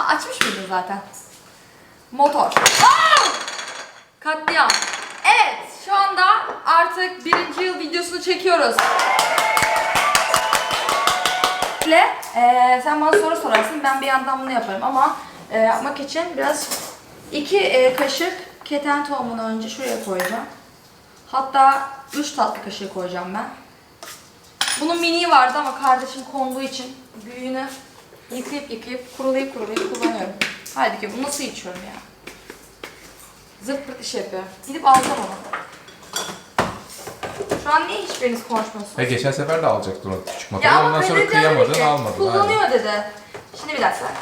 Ha açmış mıydın zaten? Motor. Aa! Katliam. Evet şu anda artık birinci yıl videosunu çekiyoruz. Ile eee, sen bana soru sorarsın ben bir yandan bunu yaparım ama eee, yapmak için biraz iki eee, kaşık keten tohumunu önce şuraya koyacağım. Hatta 3 tatlı kaşığı koyacağım ben. Bunun mini vardı ama kardeşim konduğu için büyüğünü yıkayıp yıkayıp kurulayıp kurulayıp kullanıyorum. Halbuki bunu nasıl içiyorum ya? Zırt pırt iş yapıyor. Gidip alacağım onu. Şu an niye hiçbiriniz konuşmuyorsunuz? Ve geçen sefer de alacaktın o küçük Ya ama Ondan sonra kıyamadın, almadın. Kullanıyor dedi. Şimdi bir dakika.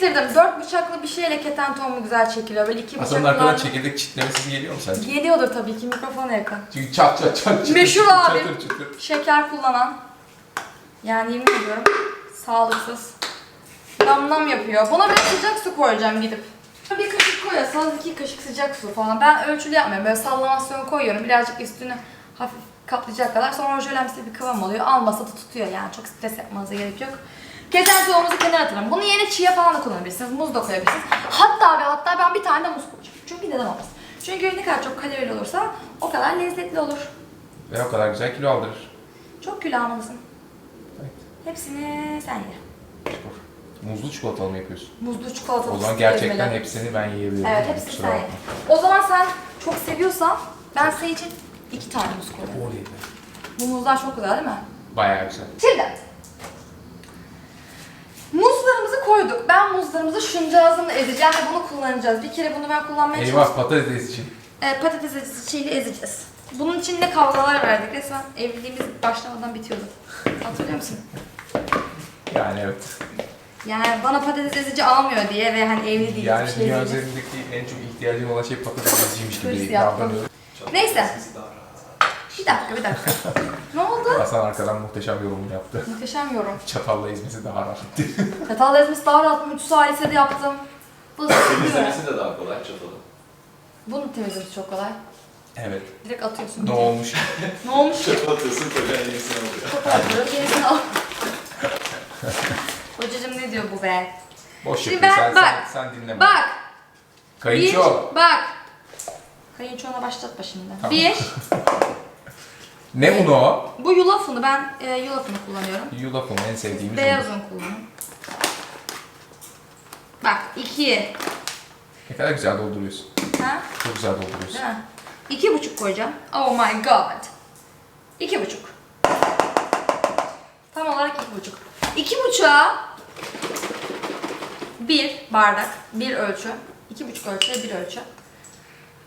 Çektirdim. Dört bıçaklı bir şeyle keten tohumu güzel çekiliyor. Böyle iki Aslında arkadan bıçaklar. çekirdek çitlemesi geliyor mu sence? Geliyordur tabii ki mikrofona yakın. Çünkü çat çat çat çat. Meşhur abi. Çatır çatır. Şeker kullanan. Yani yemin ediyorum sağlıksız. Damlam yapıyor. Buna biraz sıcak su koyacağım gidip. Bir kaşık koyarsanız iki kaşık sıcak su falan. Ben ölçülü yapmıyorum. Böyle sallamasyon koyuyorum. Birazcık üstünü hafif kaplayacak kadar. Sonra jölemsi bir kıvam oluyor. Almasa da tutuyor yani. Çok stres yapmanıza gerek yok. Keten tohumunuzu kenara atalım. Bunu yerine çiğe falan da kullanabilirsiniz. Muz da koyabilirsiniz. Hatta ve hatta ben bir tane de muz koyacağım. Çünkü neden olmasın? Çünkü ne kadar çok kalorili olursa o kadar lezzetli olur. Ve o kadar güzel kilo aldırır. Çok kilo almalısın. Evet. Hepsini sen ye. Spor. Muzlu çikolatalı mı yapıyorsun? Muzlu çikolatalı O zaman gerçekten ezmeli. hepsini ben yiyebilirim. Evet hepsini sen ye. O zaman sen çok seviyorsan ben senin için iki tane muz be. Bu muzlar çok güzel değil mi? Bayağı güzel. Şimdi muzlarımızı koyduk. Ben muzlarımızı şuncağızımla ezeceğim ve bunu kullanacağız. Bir kere bunu ben kullanmaya çalıştım. Eyvah patates için. E, patates eziciyle ezeceğiz. Bunun için ne kavgalar verdik. Resmen evliliğimiz başlamadan bitiyordu. Hatırlıyor musun? Yani evet. Yani bana patates ezici almıyor diye ve hani evli değiliz Yani bir şey dünya üzerindeki en çok ihtiyacım olan şey patates eziciymiş Hırs gibi yaptım. davranıyor. Neyse. Bir dakika bir dakika. ne oldu? Hasan arkadan muhteşem yorumunu yaptı. Muhteşem yorum. Çatalla ezmesi daha rahat. Çatal ezmesi daha rahat. Müthiş salise de yaptım. Bu da Temizlemesi de daha kolay çatalı. Bunun temizlemesi çok kolay. evet. Direkt atıyorsun. Ne olmuş? Ne olmuş? Çatalı atıyorsun kocan yenisini alıyor. Çok atıyor. Yenisini al. Hocacım ne diyor bu be? Boş Şimdi yapıyor. ben- Sen, bak. sen, sen dinleme. Bak. Kayınço. Bir, bak. Kayınçoğuna başlatma şimdi. Tamam. Bir. Ne unu o? Bu yulaf unu. Ben e, yulaf unu kullanıyorum. Yulaf unu en sevdiğimiz Beyaz unu. un kullanın. Bak iki. Ne kadar güzel dolduruyorsun. Ha? Çok güzel dolduruyorsun. Değil mi? İki buçuk koyacağım. Oh my god. İki buçuk. Tam olarak iki buçuk. İki buçuğa bir bardak, bir ölçü. iki buçuk ölçü, bir ölçü.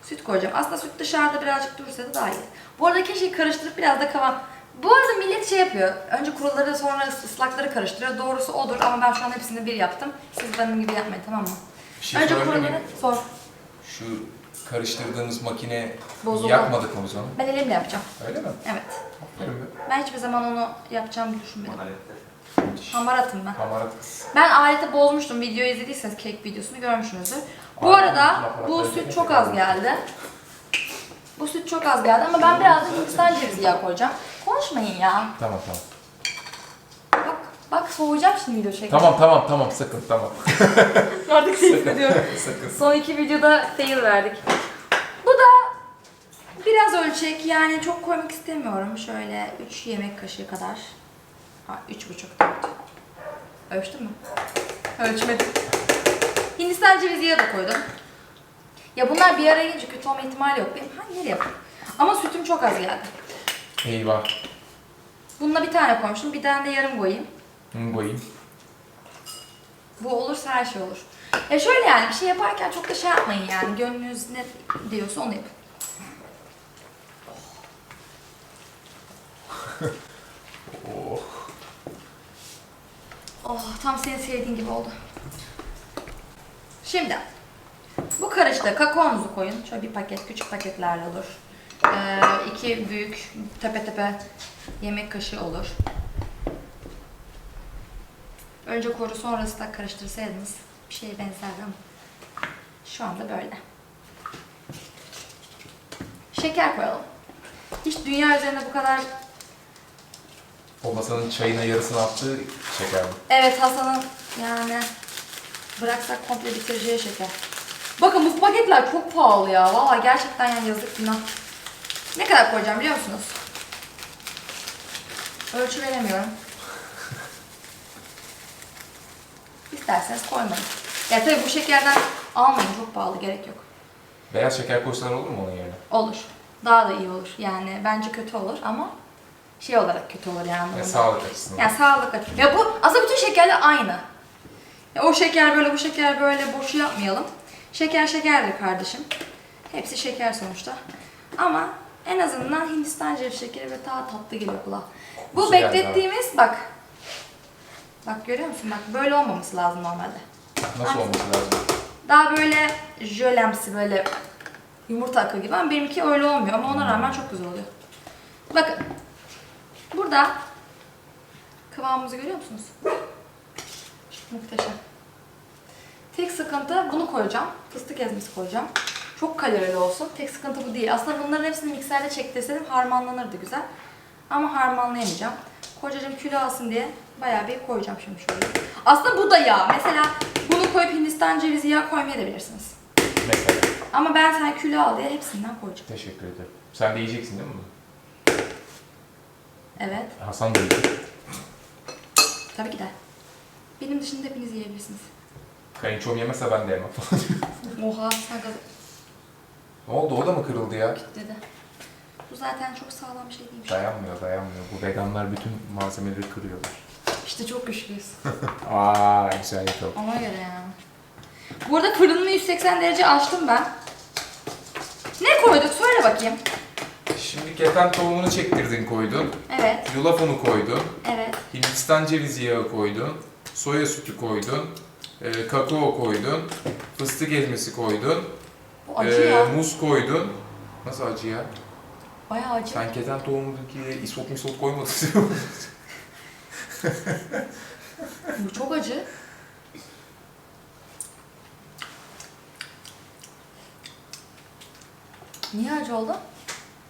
Süt koyacağım. Aslında süt dışarıda birazcık durursa da daha iyi. Bu arada keşke karıştırıp biraz da kavan. Bu arada millet şey yapıyor. Önce kuruları sonra ıslakları karıştırıyor. Doğrusu odur ama ben şu an hepsini bir yaptım. Siz benim gibi yapmayın tamam mı? Bir şey Önce sorabilir kuruları miyim? sor. Şu karıştırdığımız makine Bozuldu. yakmadık mı o zaman? Ben elimle yapacağım. Öyle mi? Evet. Aferin be. Ben hiçbir zaman onu yapacağımı düşünmedim. Hamaratım ben. Hamarat kız. Ben aleti bozmuştum. Videoyu izlediyseniz kek videosunu görmüşsünüzdür. Bu arada bu süt çok az geldi. Bu süt çok az geldi ama ben biraz da Hindistan cevizi yağı koyacağım. Konuşmayın ya. Tamam tamam. Bak, bak soğuyacağım şimdi video çekmeye. Tamam tamam tamam sakın tamam. Artık tehdit ediyorum. sakın. Son iki videoda fail verdik. Bu da biraz ölçek yani çok koymak istemiyorum. Şöyle 3 yemek kaşığı kadar. Ha 3,5 4. Ölçtün mü? Ölçmedim. Hindistan cevizi yağı da koydum. Ya bunlar bir araya gelince kötü olma ihtimali yok. Benim hangi nereye yapayım? Ama sütüm çok az geldi. Eyvah. Bununla bir tane koymuştum. Bir tane de yarım koyayım. Hı, koyayım. Bu olursa her şey olur. Ya şöyle yani bir şey yaparken çok da şey yapmayın yani. Gönlünüz ne diyorsa onu yapın. Oh. Oh tam senin sevdiğin gibi oldu. Şimdi bu karışta kakaonuzu koyun. Şöyle bir paket, küçük paketlerle olur. Ee, iki büyük tepe tepe yemek kaşığı olur. Önce koru sonra ıslak karıştırsaydınız bir şeye benzerdi ama şu anda böyle. Şeker koyalım. Hiç dünya üzerinde bu kadar O masanın çayına yarısını attığı şeker mi? Evet Hasan'ın yani bıraksak komple bitireceği şeker. Bakın bu paketler çok pahalı ya. Valla gerçekten yani yazık günah. Ne kadar koyacağım biliyor musunuz? Ölçü veremiyorum. İsterseniz koymayın. Ya tabii bu şekerden almayın çok pahalı gerek yok. Beyaz şeker koysalar olur mu onun yerine? Olur. Daha da iyi olur. Yani bence kötü olur ama şey olarak kötü olur yani. Anlamında. sağlık açısından. Yani sağlık açısından. Ya bu aslında bütün şekerler aynı. O şeker böyle, bu şeker böyle boşu yapmayalım. Şeker şekerdir kardeşim. Hepsi şeker sonuçta. Ama en azından Hindistan cevizi şekeri ve daha tatlı geliyor kulağa. Bu geldi beklettiğimiz bak. Bak görüyor musun? Bak böyle olmaması lazım normalde. Nasıl olması lazım? Daha böyle jölemsi böyle yumurta akı gibi ama benimki öyle olmuyor ama ona rağmen çok güzel oluyor. Bakın burada kıvamımızı görüyor musunuz? Muhteşem. Tek sıkıntı bunu koyacağım. Fıstık ezmesi koyacağım. Çok kalorili olsun. Tek sıkıntı bu değil. Aslında bunların hepsini mikserde çektirseydim harmanlanırdı güzel. Ama harmanlayamayacağım. Kocacığım kilo alsın diye bayağı bir koyacağım şimdi şöyle. Aslında bu da yağ. Mesela bunu koyup Hindistan cevizi yağı koymayabilirsiniz. Mesela. Ama ben sen kilo al diye hepsinden koyacağım. Teşekkür ederim. Sen de yiyeceksin değil mi bunu? Evet. Hasan da yiyecek. Tabii ki de. Benim dışında hepiniz yiyebilirsiniz. Kayınçom yemese ben de yemem. Oha sen gaz ne oldu? O da mı kırıldı ya? dedi. Bu zaten çok sağlam bir şey değilmiş. Dayanmıyor, dayanmıyor. Bu veganlar bütün malzemeleri kırıyorlar. İşte çok güçlüyüz. Aa, güzel yapalım. Ona göre yani. Bu arada fırınını 180 derece açtım ben. Ne koyduk? Söyle bakayım. Şimdi keten tohumunu çektirdin koydun. Evet, Yulaf unu koydun. evet. Hindistan cevizi yağı koydun. Soya sütü koydun. e, kakao koydun. Fıstık ezmesi koydun. Bu acı e, ya. muz koydun. Nasıl acı ya? Bayağı acı. Sen keten tohumundaki isot misot koymadın. Bu çok acı. Niye acı oldu?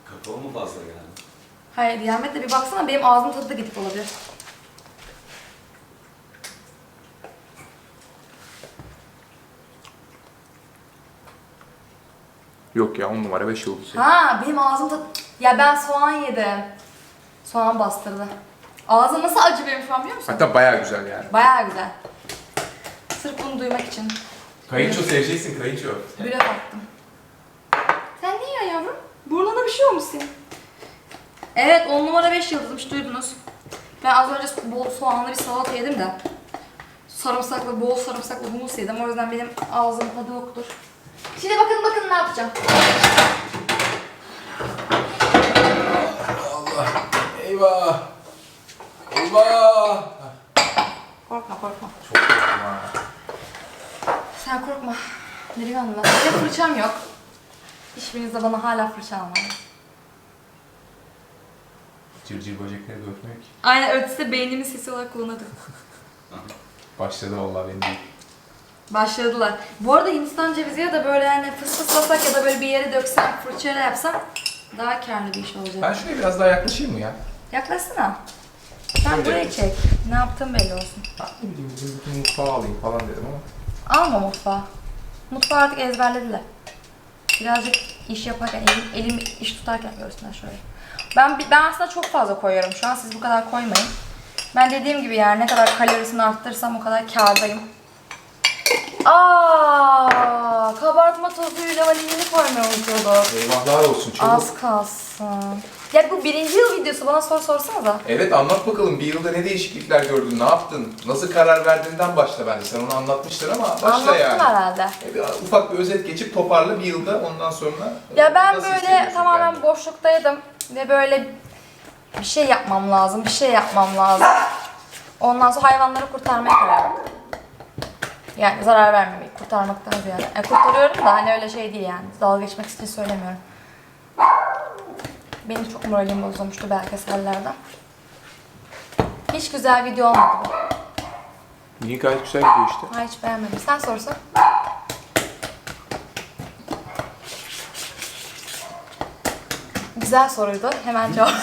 Kakao mu fazla geldi? Hayır, Diyamet'le bir baksana benim ağzım tadı da gidip olabilir. Yok ya 10 numara 5 yıldız. Ha, benim ağzım tadı... Ya ben soğan yedim. Soğan bastırdı. Ağzım nasıl acı benim şu an biliyor musun? Hatta baya güzel yani. Bayağı güzel. Sırf bunu duymak için. Kayınço seveceksin kayınço. Blöf attım. Sen ne yiyorsun yavrum? Burnuna bir şey olmuş senin. Evet 10 numara 5 yıldızmış duydunuz. Ben az önce bol soğanlı bir salata yedim de. Sarımsaklı, bol sarımsaklı humus yedim. O yüzden benim ağzım tadı yoktur. Şimdi bakın bakın ne yapacağım. Allah. Eyvah. Eyvah. Korkma korkma. Çok korktum ha. Sen korkma. Delikanlı. Benim fırçam yok. Hiçbiriniz de bana hala fırça almayın. Cırcır böcekleri de ki. Aynen ötesi beynimin sesi olarak kullanıyorduk. Başladı vallahi benim. Başladılar. Bu arada Hindistan cevizi ya da böyle yani fısfıslasak ya da böyle bir yere döksem fırçayla yapsam daha karlı bir iş olacak. Ben şuraya biraz daha yaklaşayım mı ya? Yaklaşsana. Sen Şöyle. burayı çek. Ne yaptığın belli olsun. Ben ne bileyim bugün bütün mutfağı alayım falan dedim ama. Alma mutfağı. Mutfağı artık ezberlediler. Birazcık iş yaparken, elim, elim iş tutarken görsünler şöyle. Ben, ben aslında çok fazla koyuyorum şu an. Siz bu kadar koymayın. Ben dediğim gibi yani ne kadar kalorisini arttırırsam o kadar kârdayım. Aa, kabartma tozuyla vanilini koymayı unutuyorduk. Eyvahlar olsun çabuk. Az kalsın. Ya bu birinci yıl videosu bana soru sorsanıza. Evet anlat bakalım bir yılda ne değişiklikler gördün, ne yaptın, nasıl karar verdiğinden başla bence. Sen onu anlatmıştın ama başla Anlattım yani. herhalde. E, bir ufak bir özet geçip toparla bir yılda ondan sonra. Ya ben nasıl böyle hissediyorsun tamamen kendini? boşluktaydım ve böyle bir şey yapmam lazım, bir şey yapmam lazım. Ondan sonra hayvanları kurtarmaya karar verdim. Yani zarar vermemeyi, kurtarmaktan ziyade. Yani kurtarıyorum da hani öyle şey değil yani. Dalga geçmek için söylemiyorum. Benim çok moralim bozulmuştu belgesellerden. Hiç güzel video olmadı bu. İyi gayet güzel gidiyor işte. Ha hiç beğenmedim. Sen sorsan. Güzel soruydu. Hemen cevap.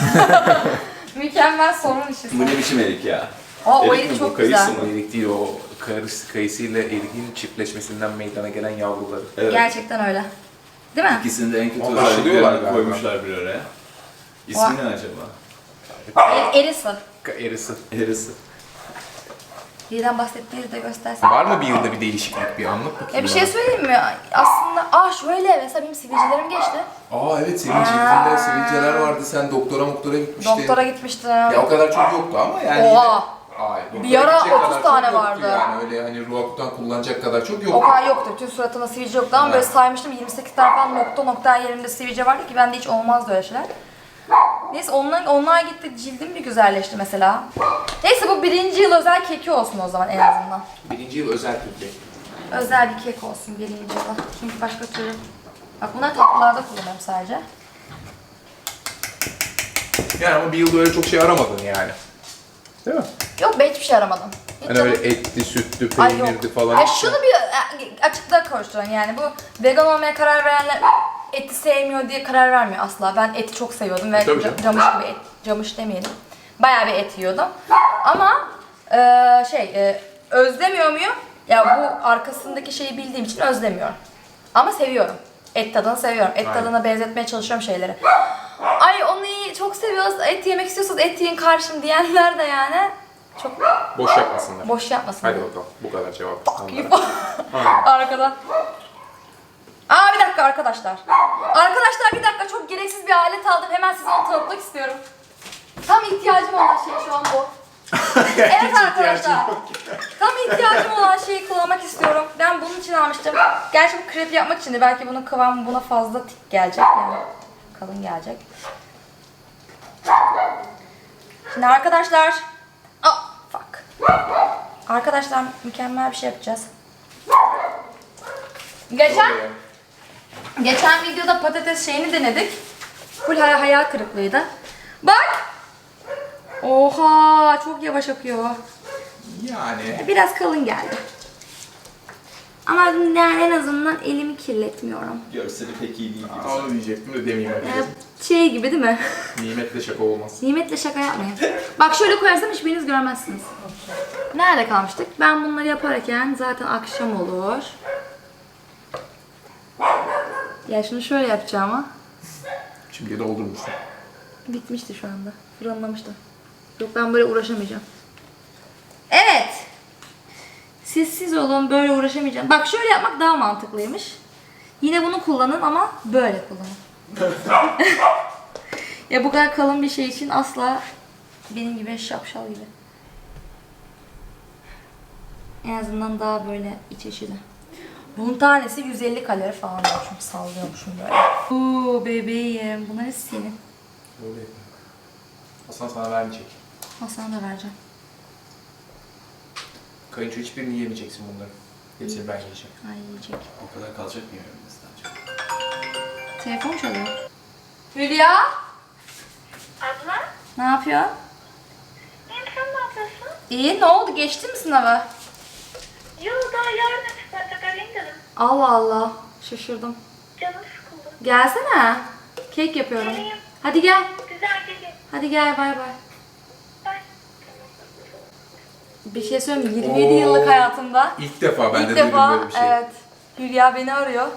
Mükemmel sorun işi. Bu ne biçim erik ya? Aa o Erik erik mi bu, çok kayısı güzel. mı? O erik değil o kayısı, kayısıyla eriğin çiftleşmesinden meydana gelen yavruları. Evet. Gerçekten öyle. Değil mi? İkisinin de en kötü özelliklerini galiba. koymuşlar bir araya. İsmi ne acaba? E- erisi. Erisi. Erisi. Birden bahsettiğinizi de göstersen. Var mı bir yılda bir değişiklik bir anlat bakayım. Ya bir şey bana. söyleyeyim mi? Aslında ah şöyle mesela benim sivilcelerim geçti. Aa evet senin cildinde sivilceler vardı. Sen doktora moktora gitmiştin. Doktora gitmiştim. Ya o kadar çok yoktu ama yani Oha. Ay, doktora Bir ara gidecek 30 kadar çok tane yoktu vardı. Yani öyle hani Roakutan kullanacak kadar çok O yoktu. kadar yoktu. Tüm suratımda sivilce yoktu ama böyle saymıştım 28 tane falan nokta nokta her yerimde sivilce vardı ki bende hiç olmazdı öyle şeyler. Neyse onlar, onlar gitti cildim bir güzelleşti mesela. Neyse bu birinci yıl özel keki olsun o zaman en azından. Birinci yıl özel Türkiye. Özel bir kek olsun birinci yıla. Çünkü başka türlü... Bak bunlar tatlılarda kullanıyorum sadece. Yani ama bir yıl böyle çok şey aramadın yani. Değil mi? Yok ben hiçbir şey aramadım. Hiç Hani canım- öyle etli, sütlü, Ay yok. falan. Ya şunu bir e, açıklığa kavuşturun yani bu vegan olmaya karar verenler eti sevmiyor diye karar vermiyor asla. Ben eti çok seviyordum ve Tabii ca- canım. camış gibi et, camış demeyelim. Bayağı bir et yiyordum. Ama e, şey e, özlemiyor muyum? Ya bu arkasındaki şeyi bildiğim için özlemiyorum. Ama seviyorum. Et tadını seviyorum. Et Aynen. tadına benzetmeye çalışıyorum şeyleri. Ay onu iyi, çok seviyoruz. Et yemek istiyorsanız et yiyin karşım diyenler de yani çok Boş yapmasınlar. boş yapmasın. Hadi bakalım. Bu kadar cevap. onlara. Arkadan. Aa bir dakika arkadaşlar. Arkadaşlar bir dakika çok gereksiz bir alet aldım. Hemen size onu tanıtmak istiyorum. Tam ihtiyacım olan şey şu an bu. evet arkadaşlar. Tam ihtiyacım olan şeyi kullanmak istiyorum. Ben bunun için almıştım. Gerçi bu krep yapmak için de belki bunun kıvamı buna fazla tik gelecek yani. Kalın gelecek. Şimdi arkadaşlar. Arkadaşlar mükemmel bir şey yapacağız. Geçen geçen videoda patates şeyini denedik. Full hay- hayal kırıklığıydı. Bak. Oha çok yavaş akıyor. Yani. Biraz kalın geldi. Ama yani en azından elimi kirletmiyorum. Görseli pek iyi değil gibi. Onu diyecektim de demeyeyim Ee, şey gibi değil mi? Nimetle şaka olmaz. Nimetle şaka yapmayın. Bak şöyle koyarsam hiçbiriniz görmezsiniz. Nerede kalmıştık? Ben bunları yaparken zaten akşam olur. Ya şunu şöyle yapacağım ama Şimdi doldurmuşsun. bitmişti şu anda. Fırınlamıştım. Yok ben böyle uğraşamayacağım. Evet. Sessiz olun böyle uğraşamayacağım. Bak şöyle yapmak daha mantıklıymış. Yine bunu kullanın ama böyle kullanın. ya bu kadar kalın bir şey için asla benim gibi şapşal gibi. En azından daha böyle iç içili. Bunun tanesi 150 kalori falan diyormuşum. Sallıyormuşum böyle. Uuu bebeğim. Bunlar hepsi senin. Hasan sana vermeyecek. Hasan'a da vereceğim. Kayınço hiçbirini yemeyeceksin bunları. Hepsini ben yiyeceğim. Ay yiyecek. O kadar kalacak mı yani bizden çok? Telefon çalıyor. Hülya. Abla, Ne yapıyor? benim sen ne yapıyorsun? İyi ne oldu? Geçtin mi sınavı? Yo, daha yarın açıklanacak arayayım dedim. Allah Allah. Şaşırdım. Canım sıkıldı. Gelsene. Kek yapıyorum. Geleyim. Hadi gel. Güzel gelin. Hadi gel bay bay. Bir şey söyleyeyim mi? 27 yıllık hayatımda İlk defa ben ilk de duydum defa böyle bir şey. evet Hülya beni arıyor.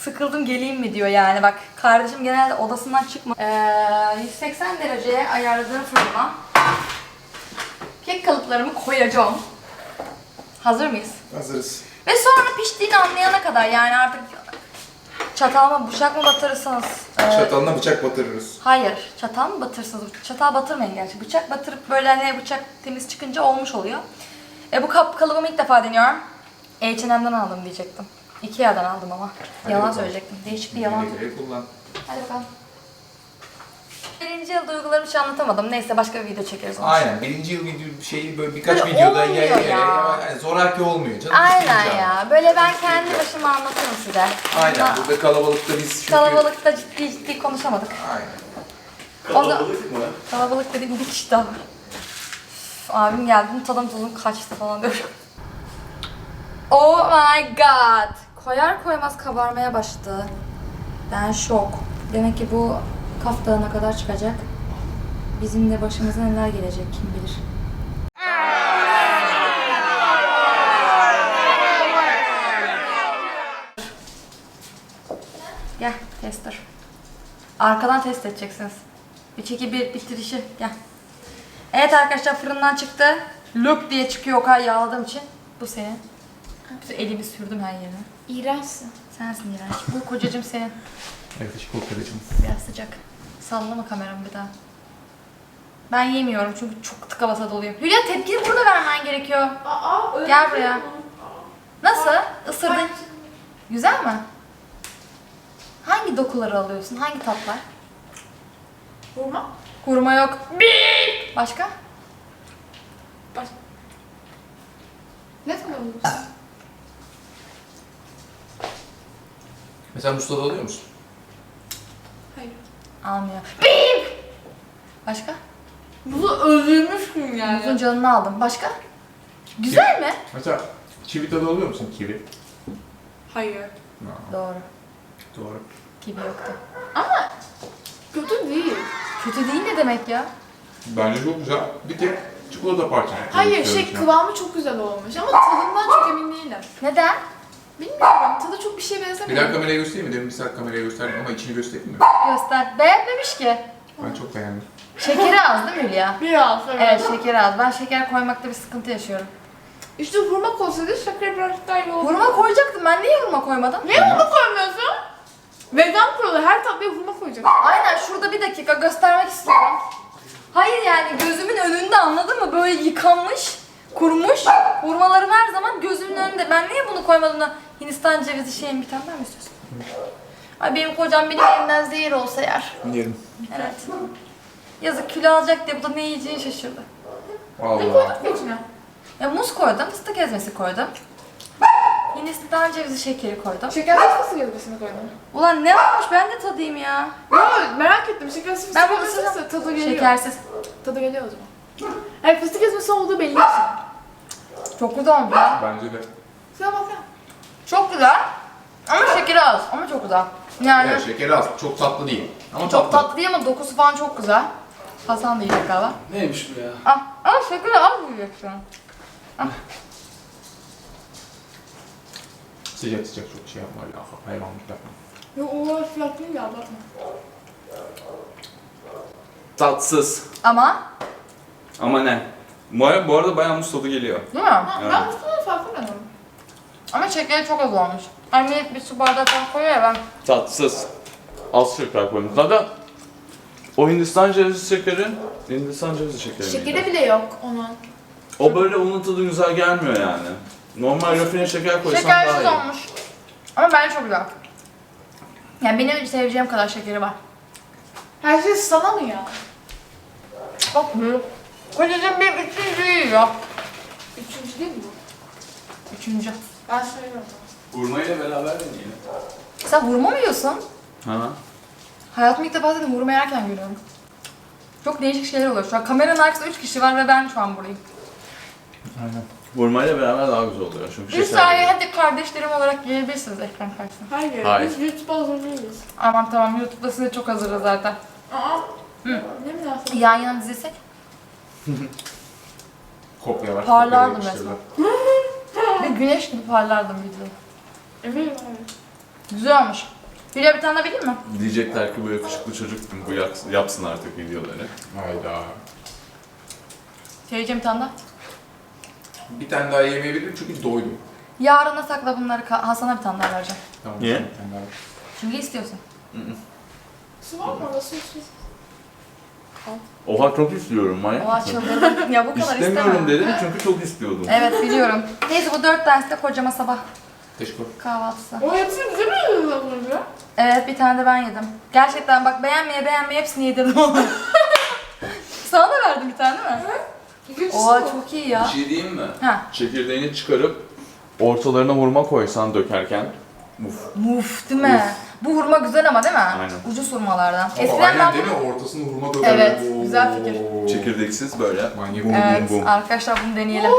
Sıkıldım geleyim mi diyor yani. Bak kardeşim genelde odasından çıkma. Ee, 180 dereceye ayarladığım fırına kek kalıplarımı koyacağım. Hazır mıyız? Hazırız. Ve sonra piştiğini anlayana kadar yani artık çatal mı bıçak mı batırırsanız. e, Çatalına bıçak batırırız. Hayır, çatal mı batırırsınız? Çatal batırmayın gerçi. Bıçak batırıp böyle hani bıçak temiz çıkınca olmuş oluyor. E bu kap kalıbımı ilk defa deniyorum. H&M'den aldım diyecektim. Ikea'dan aldım ama. Hadi yalan bakalım. söyleyecektim. Değişik bir yalan. Güle güle kullan. Hadi bakalım. Birinci yıl duygularımı hiç anlatamadım. Neyse başka bir video çekeriz onu. Aynen. Birinci yıl video şeyi böyle birkaç Böyle videoda olmuyor ya, ya, ya. ya, yani zoraki olmuyor canım. Aynen ya. Böyle ben kendi başıma anlatırım size. Aynen. Ama Burada kalabalıkta biz çünkü... Kalabalıkta ciddi ciddi konuşamadık. Aynen. Kalabalık mı? Kalabalık dediğim bir kişi daha var. Üf, abim geldi, tadım tuzum kaçtı falan diyor. Oh my god! Koyar koymaz kabarmaya başladı. Ben şok. Demek ki bu kaftağına kadar çıkacak. Bizim de başımıza neler gelecek kim bilir. Gel tester. Arkadan test edeceksiniz. 3 2 1 bitirişi gel. Evet arkadaşlar fırından çıktı. Lök diye çıkıyor o kadar yağladığım için. Bu senin. Bütün elimi sürdüm her yerine. İğrençsin. Sensin iğrenç. Bu kocacığım senin. Yaklaşık o kadarcığım. Biraz sıcak. Sallama kameramı bir daha. Ben yemiyorum çünkü çok tıka basa doluyum. Hülya tepkini burada vermen gerekiyor. Aa öyle Gel şey buraya. Nasıl? Isırdın. Güzel mi? Hangi dokuları alıyorsun? Hangi tatlar? Vurma. Hurma yok. Başka? Ne tanıyorsun? Mesela Mustafa alıyor musun? Almıyor. Başka? Bunu öldürmüşsün Uzun canını aldım. Başka? Güzel mi? Mesela kivi tadı alıyor musun kivi? Hayır. Doğru. Doğru. Gibi yoktu. Kötü değil. Kötü değil ne demek ya? Bence çok güzel. Bir tek çikolata parçası. Hayır şey kıvamı çok güzel olmuş ama tadından çok emin değilim. Neden? Bilmiyorum tadı çok bir şeye Bir benzemiyor. daha kameraya göstereyim mi? Demin bir saat kameraya gösterdim ama içini göstereyim mi? Göster. Beğenmemiş ki. Ben çok beğendim. Şekeri az değil mi Hülya? Biraz evet. Evet şekeri az. Ben şeker koymakta bir sıkıntı yaşıyorum. İşte hurma koysaydı şeker birazcık daha iyi olurdu. Hurma koyacaktım. Ben niye hurma koymadım? Niye hurma koymuyorsun? Vegan kuralı her tatlıya hurma koyacak. Aynen şurada bir dakika göstermek istiyorum. Hayır yani gözümün önünde anladın mı? Böyle yıkanmış, kurumuş. Hurmalarım her zaman gözümün önünde. Ben niye bunu koymadım da Hindistan cevizi şeyin bir tane daha mı istiyorsun? Ay benim kocam benim elimden zehir olsa yer. Yerim. Evet. Yazık kilo alacak diye bu da ne yiyeceğini şaşırdı. Ne Vallahi. koyduk mu içine? Ya muz koydum, fıstık ezmesi koydum. Hindistan cevizi şekeri koydum. Şeker fıstığı yazmasını koydum. Ulan ne varmış ben de tadayım ya. Yo merak ettim şeker fıstığı Ben bunu yazmasıysa tadı geliyor. Şekersiz. Tadı geliyor o zaman. Hayır fıstık ezmesi olduğu belli. Çok güzel olmuş ya. Bence de. Şuna bak ya. Çok güzel. Ama şekeri az. Ama çok güzel. Yani Evet şekeri az. Çok tatlı değil. Ama çok tatlı değil ama dokusu falan çok güzel. Hasan da yiyecek galiba. Neymiş bu ya? Ah, ama şekeri az yiyeceksin. Sıcak sıcak çok şey yapma. öyle Hayvanlık yapma. Yo o fiyat değil ya bakma. Tatsız. Ama Ama ne? Bu arada, bu arada bayağı muz tadı geliyor. değil mi? Ha, Evet. ben fıstığı farklı sanıyorum. Ama şekeri çok az olmuş. Anne bir su bardağı falan koyuyor ya ben. Tatsız. Az şeker koymuş. Zaten o Hindistan cevizi şekeri, Hindistan cevizi şekeri Şekeri miydi? bile yok onun. O böyle onun tadı güzel gelmiyor yani. Normal rafine şeker koysan daha Şekersiz iyi. olmuş. Ama bence çok güzel. Yani benim seveceğim kadar şekeri var. Her şey sana mı ya? Bak büyük. Kocacığım benim üçüncü yiyor. Üçüncü değil mi bu? Üçüncü. Ben söylüyorum. Hurmayla beraber deneyelim. Sen hurma mı yiyorsun? Ha? Hayatımda ilk defa dedim hurma yerken görüyorum. Çok değişik şeyler oluyor şu an. Kameranın arkasında 3 kişi var ve ben şu an buradayım. Aynen. Hurmayla beraber daha güzel oluyor çünkü Bir şeker hadi kardeşlerim olarak gelebilirsiniz ekran karşısına. Hayır, Hayır. biz YouTube hazır değiliz. Aman tamam YouTube'da size çok hazırız zaten. Aa. Hı. Ne münasebet. Yan yana dizilsek. Kopya var. Parlardım kopya yapıştırdı. Ve güneş gibi parlardım videoda. Eminim hayır. Güzel olmuş. Hülya bir tane daha bileyim mi? Diyecekler ki bu yakışıklı çocuk bu yapsın artık videoları. Hayda. Söyleyeceğim bir tane daha. Bir tane daha yemeyebilirim çünkü doydum. Yarına sakla bunları. Ka- Hasan'a bir tane daha vereceğim. Tamam. Niye? Bir tane daha. Çünkü istiyorsun. Su var mı orada su su? Oha çok istiyorum manyak Oha çıldırdım. ya bu kadar İstemiyorum istemem. dedim çünkü çok istiyordum. Evet biliyorum. Neyse bu dört tanesi de kocama sabah Teşekkür. kahvaltısı. O hepsini bize mi yediniz az önce? Evet bir tane de ben yedim. Gerçekten bak beğenmeye beğenmeye hepsini yedirdim onu. Sana da verdim bir tane değil mi? İkincisi Oha bu. çok iyi Bir ya. şey diyeyim mi? Ha. Çekirdeğini çıkarıp ortalarına hurma koysan dökerken Uf. Muf değil mi? Bu hurma güzel ama değil mi? Aynen. Ucuz hurmalardan. Ama Eskiden aynen ben değil bunu... mi? Ortasını hurma döver. Evet, güzel fikir. Çekirdeksiz böyle. Manyak. Evet bum bum. arkadaşlar bunu deneyelim.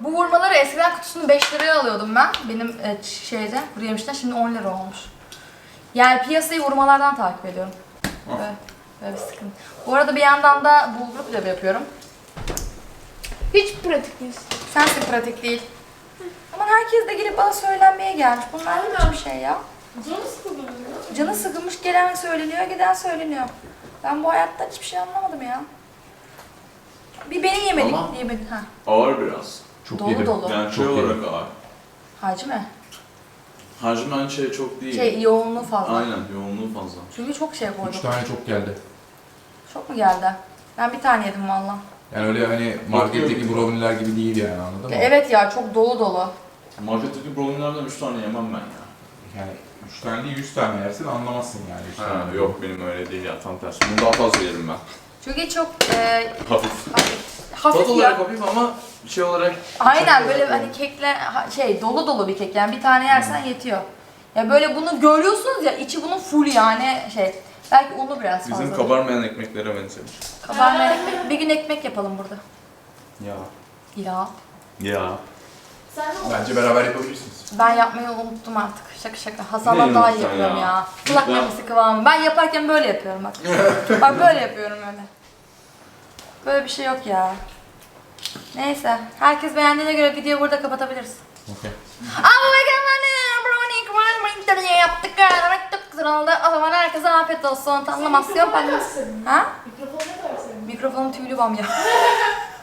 Bu hurmaları eskiden kutusunu 5 liraya alıyordum ben. Benim e, şeyde kuru yemişten şimdi 10 lira olmuş. Yani piyasayı hurmalardan takip ediyorum. Ah. Evet. Böyle bir sıkıntı. Bu arada bir yandan da bulgur pilavı yapıyorum. Hiç pratik değilsin. Sensin pratik değil. Aman herkes de gelip bana söylenmeye gelmiş. Bunlar ne biçim bir şey ya? Canı sıkıldı ya. Canı sıkılmış gelen söyleniyor, giden söyleniyor. Ben bu hayatta hiçbir şey anlamadım ya. Bir beni yemedik, Ama- yemedin ha. Ağır biraz. Çok Dolu yedim. dolu. Yani şey Çok olarak ağır. Hacı mı? Hacmen şey çok değil. Şey yoğunluğu fazla. Aynen yoğunluğu fazla. Çünkü çok şey Üç koydum. tane çok geldi. Çok mu geldi? Ben bir tane yedim valla. Yani öyle hani marketteki brownie'ler gibi değil yani anladın mı? Evet ya çok dolu dolu. Marketteki brownie'lerden 3 tane yemem ben ya. Yani üç tane değil yüz tane yersin anlamazsın yani. Üç Ha, tane. yok benim öyle değil ya tam tersi. Bunu daha fazla yerim ben. Çünkü çok e, Hafif. hafif, Tat hafif olarak ya. hafif ama şey olarak... Aynen böyle olarak hani kekle ha- şey dolu dolu bir kek yani bir tane yersen yetiyor. Ya böyle bunu görüyorsunuz ya içi bunun full yani şey. Belki unu biraz fazla. Bizim kabarmayan ekmeklere benzemiş. Kabarmayan ekmek. Bir gün ekmek yapalım burada. Ya. Ya. Ya. Bence beraber yapabilirsiniz. Ben yapmayı unuttum artık. Şaka şaka. Hasan'dan Ne daha iyi unuttun yapıyorum ya. ya? Kulak Ben- memesi kıvamı. Ben yaparken böyle yapıyorum bak. bak böyle yapıyorum öyle. Böyle bir şey yok ya. Neyse. Herkes beğendiğine göre videoyu burada kapatabiliriz. Okey. Ama mükemmel brownie kıvamı diye yaptık. Çok güzel oldu. O zaman herkese afiyet olsun. Tanlamasyon sevdin? Ha? Mikrofonu ne sevdin? Mikrofonum tüylü bam ya.